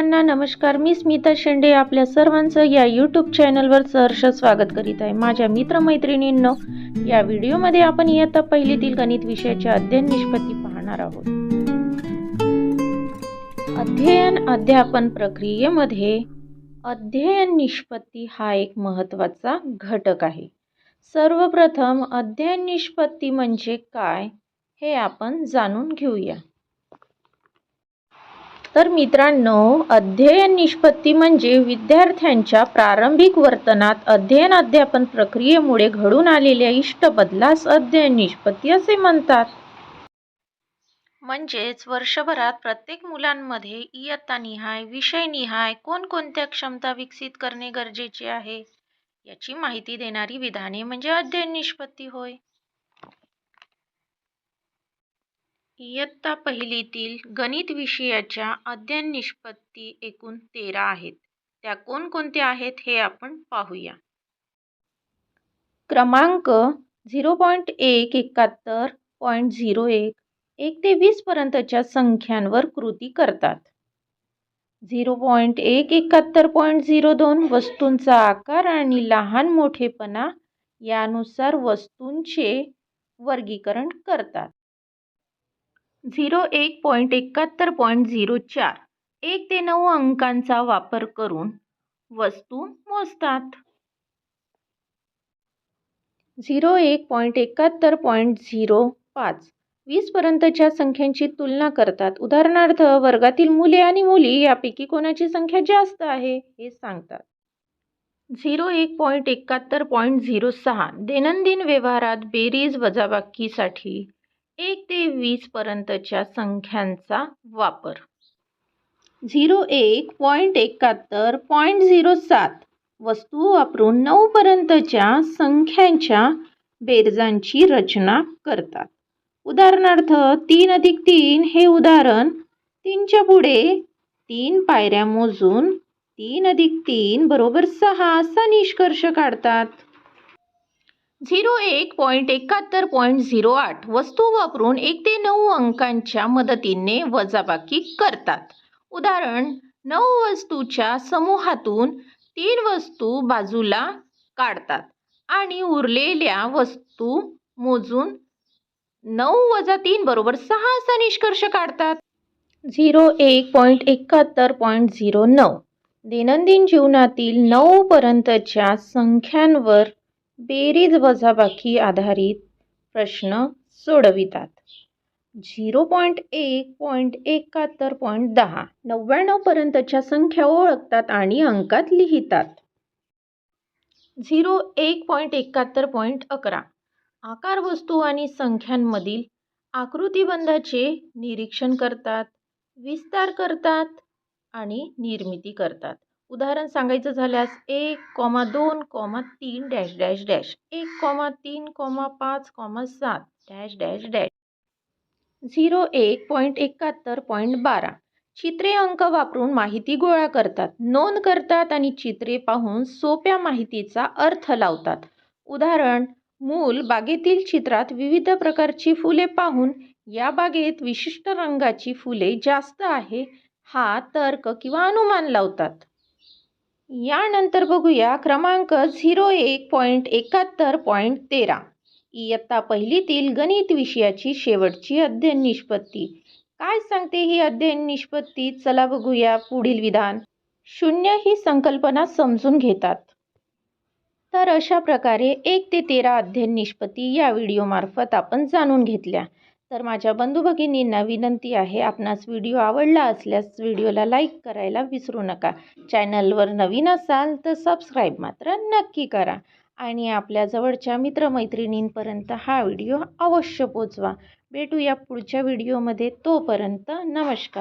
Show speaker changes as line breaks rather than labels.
नमस्कार. मी स्मिता शेंडे आपल्या सर्वांचं या यूट्यूब चॅनलवर सहर्ष स्वागत करीत आहे. माझ्या मित्रमैत्रिणींनो या व्हिडिओमध्ये आपण इयत्ता पहिलीतील गणित विषयाचे अध्ययन निष्पत्ती पाहणार आहोत. अध्ययन अध्यापन प्रक्रियेमध्ये अध्ययन निष्पत्ती हा एक महत्त्वाचा घटक आहे. सर्वप्रथम अध्ययन निष्पत्ती म्हणजे काय हे आपण जाणून घेऊया. तर मित्रांनो अध्ययन निष्पत्ती म्हणजे विद्यार्थ्यांच्या प्रारंभिक वर्तनात अध्ययन अध्यापन प्रक्रियेमुळे घडून आलेल्या इष्ट बदलास अध्ययन निष्पत्ती असे म्हणतात. म्हणजेच वर्षभरात प्रत्येक मुलांमध्ये इयत्तानिहाय विषयनिहाय कोणकोणत्या क्षमता विकसित करणे गरजेचे आहे? याची माहिती देणारी विधाने म्हणजे अध्ययन निष्पत्ती होय. इयत्ता पहिलीतील गणित विषयाच्या अध्ययन निष्पत्ती एकूण तेरा आहेत. त्या कोणकोणत्या आहेत हे आपण पाहूया. क्रमांक झिरो पॉईंट एक एकाहत्तर पॉईंट झिरो एक एक ते वीसपर्यंतच्या संख्यांवर कृती करतात. झिरो पॉईंट एक एकाहत्तर पॉईंट झिरो दोन वस्तूंचा आकार आणि लहान मोठेपणा यानुसार वस्तूंचे वर्गीकरण करतात. झिरो एक पॉईंट एकाहत्तर पॉईंट झिरो चार. एक ते नऊ अंकांचा वापर करून वस्तू मोजतात. झिरो एक पॉईंट एकाहत्तर पॉईंट झिरो पाच. वीसपर्यंतच्या संख्यांची तुलना करतात. उदाहरणार्थ वर्गातील मुले आणि मुली यापैकी कोणाची संख्या जास्त आहे हे सांगतात. झिरो एक पॉईंट एकाहत्तर पॉईंट झिरो सहा. दैनंदिन व्यवहारात बेरीज वजाबाकीसाठी एक ते वीसपर्यंतच्या संख्यांचा वापर. झिरो एक पॉईंट एकाहत्तर पॉईंट झिरो सात वस्तू वापरून नऊपर्यंतच्या संख्यांच्या बेरजांची रचना करतात. उदाहरणार्थ तीन अधिक तीन हे उदाहरण तीनच्या पुढे तीन पायऱ्या मोजून तीन अधिक तीन बरोबर सहा असा निष्कर्ष काढतात. झिरो एक पॉईंट एकाहत्तर पॉईंट झिरो आठ वस्तू वापरून एक ते नऊ अंकांच्या मदतीने वजाबाकी करतात. उदाहरण नऊ वस्तूच्या समूहातून तीन वस्तू बाजूला काढतात आणि उरलेल्या वस्तू मोजून नऊ वजा तीन बरोबर सहा असा निष्कर्ष काढतात. झिरो एक पॉईंट एकाहत्तर पॉईंट झिरो नऊ दैनंदिन जीवनातील नऊपर्यंतच्या संख्यांवर बेरीज वजाबाकी आधारित प्रश्न सोडवितात. झिरो पॉईंट एक पॉईंट एकाहत्तर पॉईंट दहा. नव्याण्णवपर्यंतच्या संख्या ओळखतात आणि अंकात लिहितात. झिरो एक पॉईंट एकाहत्तर पॉईंट अकरा. आकार वस्तू आणि संख्यांमधील आकृतिबंधाचे निरीक्षण करतात विस्तार करतात आणि निर्मिती करतात. उदाहरण सांगायचं झाल्यास एक कॉमा दोन कॉमा तीन डॅश डॅश डॅश. एक कॉमा तीन कॉमा पाच कॉमा सात डॅश डॅश डॅश. झिरो एक पॉईंट एकाहत्तर पॉईंट बारा. चित्रे अंक वापरून माहिती गोळा करतात नोंद करतात आणि चित्रे पाहून सोप्या माहितीचा अर्थ लावतात. उदाहरण मूल बागेतील चित्रात विविध प्रकारची फुले पाहून या बागेत विशिष्ट रंगाची फुले जास्त आहे हा तर्क किंवा अनुमान लावतात. यानंतर बघूया क्रमांक झिरो एक पॉईंट एकाहत्तर पॉईंट तेरा. इयत्ता पहिलीतील गणित विषयाची शेवटची अध्ययन निष्पत्ती. काय सांगते ही अध्ययन निष्पत्ती? चला बघूया पुढील विधान. शून्य ही संकल्पना समजून घेतात. तर अशा प्रकारे एक ते तेरा अध्ययन निष्पत्ती या व्हिडिओमार्फत आपण जाणून घेतल्या. तर माझ्या बंधू भगिनींना विनंती आहे आपणास व्हिडिओ आवडला असल्यास व्हिडिओला लाईक करायला विसरू नका. चॅनलवर नवीन असाल तर सबस्क्राईब मात्र नक्की करा आणि आपल्या जवळच्या मित्रमैत्रिणींपर्यंत हा व्हिडिओ अवश्य पोचवा. भेटूया पुढच्या व्हिडिओमध्ये तोपर्यंत नमस्कार.